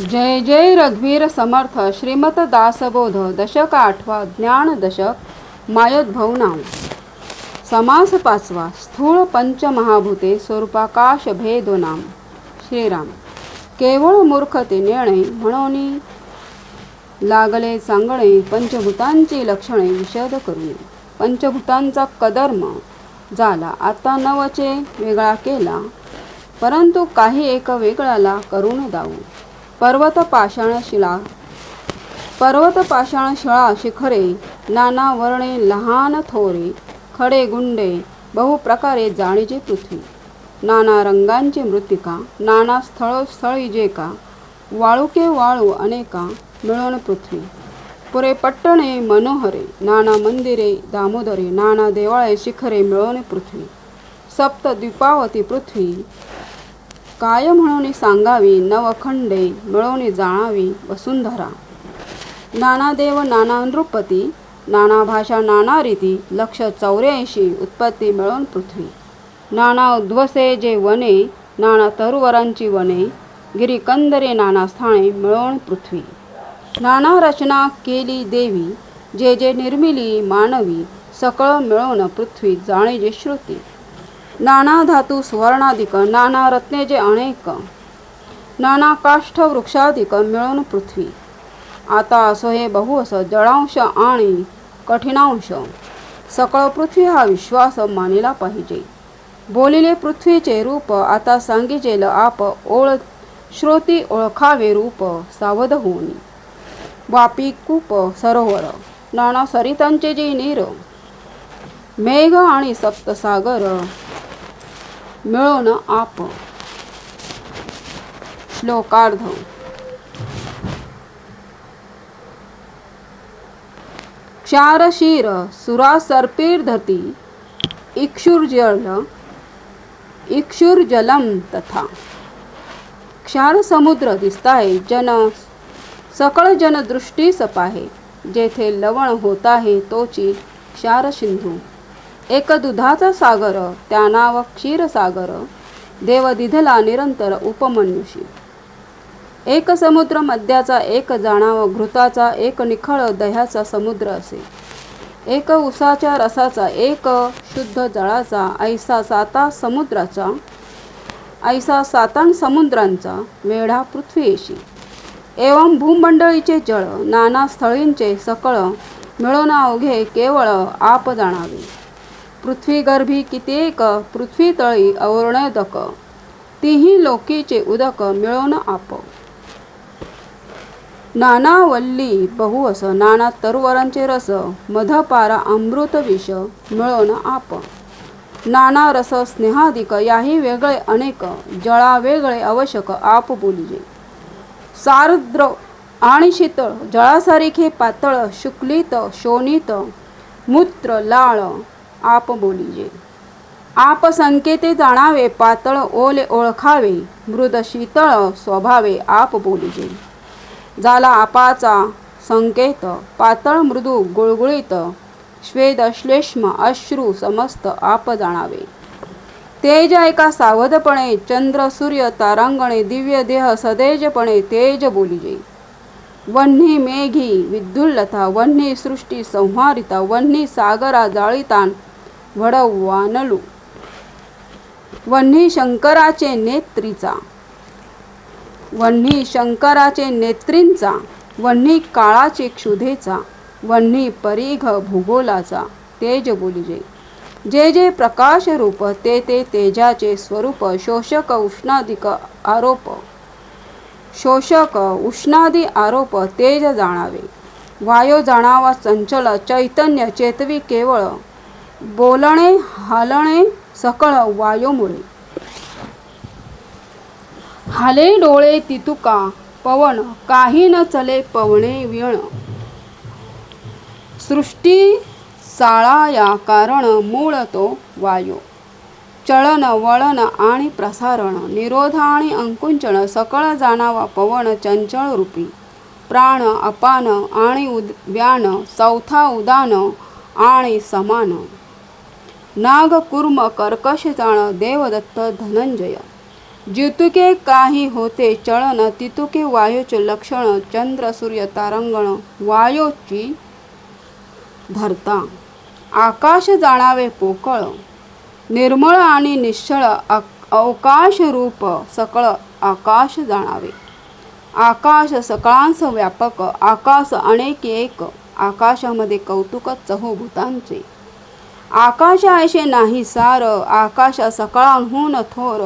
जय जय रघुवीर समर्थ. श्रीमत दासबोध. दशक आठवा. ज्ञान दशक. मायोद्भव समास पाचवा. स्थूळ पंचमहाभूते स्वरूपाकाश भेदो नाम. श्रीराम. केवळ मूर्खते नेणे म्हणून लागले सांगणे पंचभूतांची लक्षणे विशद करून पंचभूतांचा कदर्म झाला. आता नवचे वेगळा केला. परंतु काही एक वेगळाला करून दाऊ. पर्वत पाषाण शिला पर्वत पाषाण शिळा शिखरे नाना वर्णे लहान थोरे खडे गुंडे बहु प्रकारे जाणीचे पृथ्वी. नाना रंगांची मृत्तिका नाना स्थळ स्थळी जे का वाळुके वाळू अनेका मिळून पृथ्वी. पुरे पट्टणे मनोहरे नाना मंदिरे दामोदरे नाना देवाळे शिखरे मिळून पृथ्वी. सप्त द्वीपावती पृथ्वी काय म्हणून सांगावी? नवखंडे मिळवणी जाणावी वसुंधरा. नाना देव नाना नृपती नाना भाषा नाना रीती लक्ष चौऱ्याऐंशी उत्पत्ती मिळवून पृथ्वी. नाना उद्वसे जे वने नाना तरुवरांची वने गिरिकंदरे नाना स्थाने मिळवून पृथ्वी. नाना रचना केली देवी जे जे निर्मिली मानवी सकळ मिळवून पृथ्वी जाणे जे श्रुती. नाना धातू सुवर्णाधिक नाना रत्ने जे अनेक. नाना काष्ठ वृक्षाधिक मिळून पृथ्वी. आता असो हे बहु असं जळांश आणि कठीणांश. सकळ पृथ्वी हा विश्वास मानिला पाहिजे. बोलिले पृथ्वीचे रूप आता सांगिजेल आप ओळ श्रोती ओळखावे रूप सावध होऊन. वापी कूप सरोवर नाना सरितांचे जे नीर. मेघ आणि सप्तसागर मिळून आप. श्लोकार्ध क्षारशीर सुरा सर्पीर धती इक्षुर्जल इक्षुर्जलम तथा. क्षार समुद्र दिसताय जन सकळ जन दृष्टी सपाहे जेथे लवण होत आहे तोची क्षार सिंधू एक दुधाचा सागर त्या नाव क्षीरसागर. देव दिधला निरंतर उपमन्युषी एक समुद्र मद्याचा एक जाणाव घृताचा एक निखळ दह्याचा समुद्र असे. एक उसाच्या रसाचा एक शुद्ध जळाचा ऐसा साता समुद्राचा ऐसा सातान समुद्रांचा वेढा पृथ्वीशी एवं भूमंडळीचे जळ नाना स्थळींचे सकळ मिळून अवघे केवळ आप जाणावे. पृथ्वीगर्भी कित्येक पृथ्वी तळी तीही लोकीचे उदक मिळवून आप. नाना वल्ली बहु अस नाना तरुवरांचे रस मधपारा अमृत विष मिळवून आप. नाना रस स्नेहाधिक याही वेगळे अनेक जळा वेगळे आवश्यक आप बोलिजे. सार्द्र आणि शीतळ जळासारिखे पातळ शुक्लित शोणित मूत्र लाळ आप बोलिजे आप संकेते जाणावे पातळ ओले ओळखावे मृद शीतळ स्वभावे आप बोलिजे झाला आपाचा संकेत पातळ मृदू गुळगुळीत श्वेद श्लेष्म अश्रू समस्त आप जाणावे। तेज एका सावधपणे चंद्र सूर्य तारांगणे दिव्य देह सदेजपणे तेज बोलिजे वन्ही मेघी विद्युल्लता वन्ही सृष्टी संहारिता वन्ही सागरा जाळीतान वडवानलू वन्ही शंकराचे नेत्रीचा. वन्ही शंकराचे नेत्रींचा. वन्ही काळाचे क्षुधेचा. वन्ही परीघ भूगोलाचा. तेज बोलिजे. जे जे प्रकाश रूप ते ते तेजाचे स्वरूप शोषक उष्णाधिक आरोप. शोषक उष्णादी आरोप तेज जाणावे. वायो जाणावा चंचल चैतन्य चेतवी केवळ. बोलणे हालणे सकळ वायोमुळे हाले डोळे तितुका पवन काही न चले पवणे विण. सृष्टी चाळा या कारण मूळ तो वायो. चळन वळन आणि प्रसारण निरोध आणि अंकुंचन सकळ जाणावा पवन चंचळ रूपी. प्राण अपान आणि उद व्यान चौथा उदान आणि समान. नाग कुर्म कर्कश जाण देवदत्त धनंजय. जितुके काही होते चळन तितुके वायूचे लक्षण चंद्र सूर्य तारांगण वायूची धरता. आकाश जाणावे पोकळ निर्मळ आणि निश्चळ अक- अवकाश रूप सकळ आकाश जाणावे. आकाश सकळांस व्यापक आकाश अनेक एक आकाशामध्ये कौतुक चहूभूतांचे. आकाश ऐशे नाही सार आकाश सकाळांहून थोर.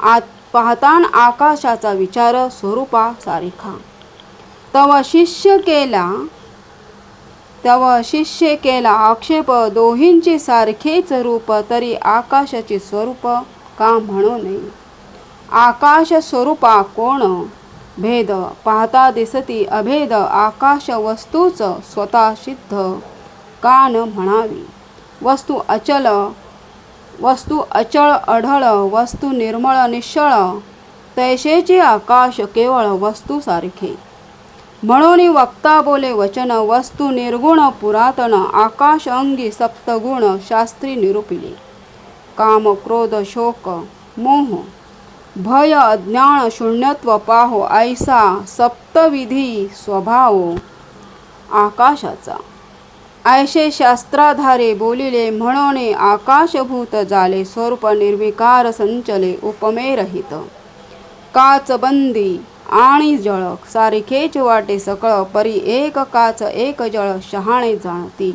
आत पाहतान आकाशाचा विचार स्वरूपा सारिखा. तव शिष्य केला तव शिष्य केला आक्षेप दोहींचे सारखेच रूप तरी आकाशाचे स्वरूप का म्हणू नये? आकाश स्वरूपा कोण? भेद पाहता दिसती अभेद आकाश वस्तूच स्वतः सिद्ध. का न म्हणावी? वस्तू अचल वस्तू अचळ अढळ वस्तू निर्मळ निश्चळ तैशेचे आकाश केवळ वस्तू सारखे. म्हणून वक्ता बोले वचन वस्तू निर्गुण पुरातन आकाश अंगी सप्तगुण शास्त्री निरूपिले. काम क्रोध शोक मोह भय अज्ञान शून्यत्व पाहो ऐसा सप्तविधी स्वभाव आकाशाचा. ऐशे शास्त्राधारे बोलिले म्हणून आकाशभूत झाले स्वरूप निर्विकार संचले उपमे रहित. काचबंदी आणि जळ सारखेच वाटे सकळ परी एक काच एक जळ शहाणे जाणती.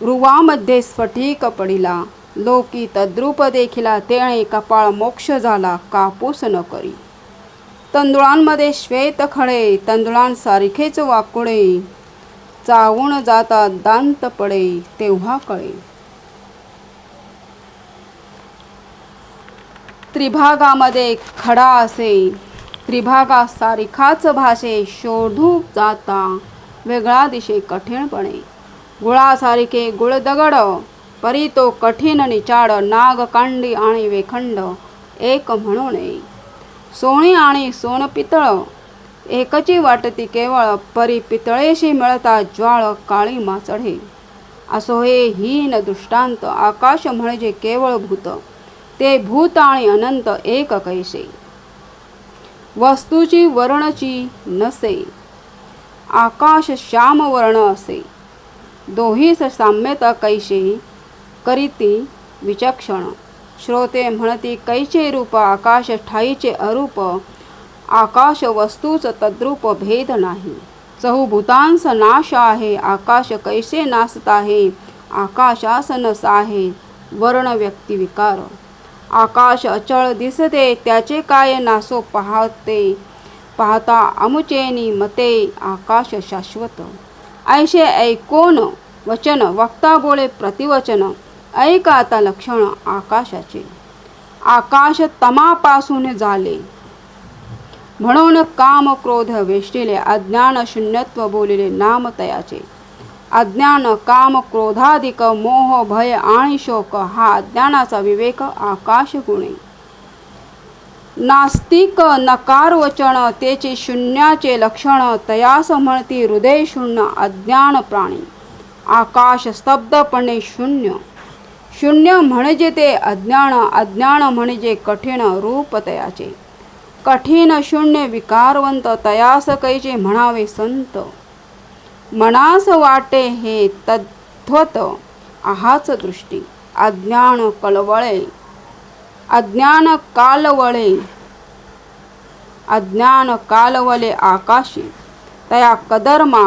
रुवामध्ये स्फटिक पडिला लोकी तद्रूप देखिला तेणे कपाळ मोक्ष झाला कापूस न करी. तंदुळांमध्ये श्वेत खळे तांदुळांसारखेच वाकुळे चावून जाता दांत पडे तेव्हा कळे. त्रिभागामध्ये खडा असे त्रिभागा सारिखाच भाषे शोधू जाता वेगळा दिशे कठीणपणे. गुळासारखे गुळदगड परी तो कठीण निचाड नागकांडी आणि वेखंड एक म्हणून. नये सोने आणि सोनपितळ एकची वाटती केवळ परी पितळेशी मिळता ज्वाळ काळी माचढे असो हे हीन दृष्टांत आकाश म्हणजे केवळ भूत ते भूत आणि अनंत एक कैसे? वस्तूची वर्णची नसे आकाश श्यामवर्ण असे. दोहीस साम्यता कैसे? करीती विचक्षण. श्रोते म्हणती कैचे रूप आकाश ठाईचे अरूप आकाश वस्तूच तद्रूप भेद नाही. चहूभूतांस नाश आहे आकाश कैसे नासत आहे आकाशास नस आहे वर्ण व्यक्तिविकार आकाश अचळ दिसते त्याचे काय नासो पाहते पाहता अमुचेनी मते आकाश शाश्वत. ऐशे ऐकोन वचन वक्ता बोले प्रतिवचन ऐका आता लक्षण आकाशाचे. आकाश तमापासून झाले म्हणून काम क्रोध वेष्टिले अज्ञान शून्यत्व बोलिले नाम तयाचे. अज्ञान काम क्रोधाधिक मोह भय आणि शोक हा अज्ञानाचा विवेक आकाश गुणे नास्तिक नकार वचन तेचे शून्याचे लक्षण तयास म्हणती हृदय शून्य अज्ञान प्राणी. आकाश स्तब्धपणे शून्य. शून्य म्हणजे ते अज्ञान अज्ञान म्हणजे कठीण रूप तयाचे. कठीण शून्य विकारवंत तयास कैचे म्हणावे संत. मनास वाटे हे तद्वत आहाच दृष्टी अज्ञान कलवळे अज्ञान कालवळे अज्ञान कालवले आकाशी तया कदर्मा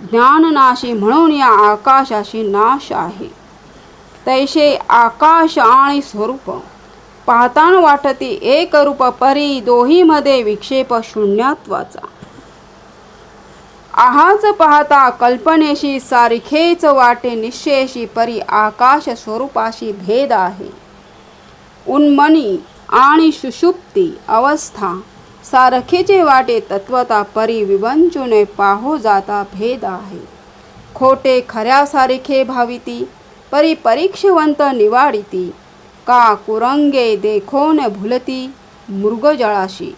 ज्ञाननाशी म्हणून या आकाशाशी नाश आहे. तैसे आकाश आणि स्वरूप पाहताना वाटती एक रूप परी दोहीमध्ये विक्षेप शून्यत्वाचा आहाच पाहता कल्पनेशी सारखेच वाटे निश्चयशी परी आकाश स्वरूपाशी भेद आहे. उन्मनी आणि सुषुप्ती अवस्था सारखेचे वाटे तत्वता परी विवंचुने पाहो जाता भेद आहे. खोटे खऱ्यासारखे भाविती परी परीक्षवंत निवाडिती का कुरंगे देखोन भुलती मृगजळाशी.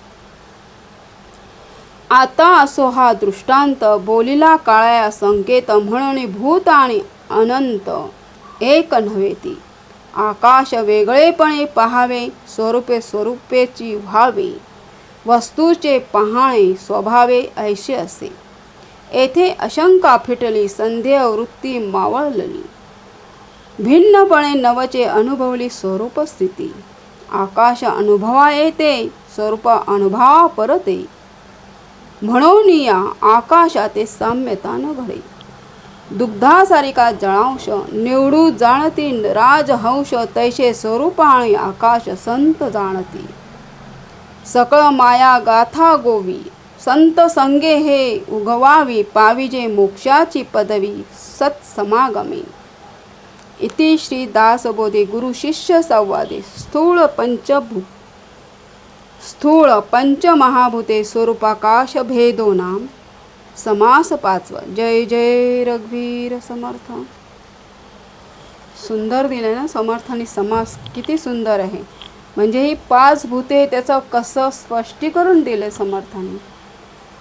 आता असो हा दृष्टांत बोलिला काळ्या संकेत म्हणून भूत आणि अनंत एक नव्हे ती. आकाश वेगळेपणे पहावे स्वरूपे स्वरूपेची व्हावे. वस्तूचे पहाणे स्वभावे ऐसे असे. येथे अशंका फिटली संदेह वृत्ती मावळली. भिन्नपणे नवचे अनुभवली स्वरूप स्थिती. आकाश अनुभवा येते स्वरूप अनुभवा परते. म्हणून या आकाशाते साम्यता न घडे. दुग्धासारिका जळांश निवडू जाणती राजहंश तैसे आणि आकाश संत जाणती. सकळ माया गाथा गोवी संत संगे हे उगवावी पाविजे मोक्षाची पदवी सत्समागमे. इति श्री दासबोधे गुरु शिष्य संवादे। स्थूळ पंचभू स्थूळ पंचमहाभूते स्वरूपाकाश भेदो नाम। समास पाचवा। जय जय रघुवीर समर्थ। सुंदर दिले ना समर्थ आणि समास किती सुंदर आहे. म्हणजे ही पाच भूते त्याचं कसं स्पष्टीकरण दिले समर्थाने.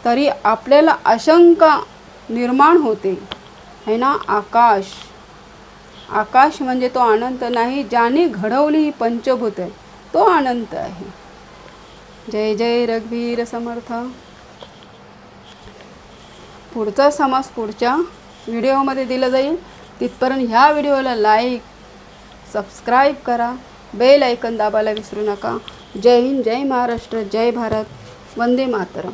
तरी आपल्याला आशंका निर्माण होते. है ना? आकाश. आकाश म्हणजे तो अनंत नाही ज्याने घडवली ही पंचभूत आहे तो अनंत आहे. जय जय रघुवीर समर्थ. पुढचा समास पुढच्या व्हिडिओमध्ये दिला जाईल. तिथपर्यंत ह्या व्हिडिओला लाईक सबस्क्राईब करा. बेल ऐकन दाबायला विसरू नका. जय हिंद जय महाराष्ट्र जय भारत. वंदे मातरम.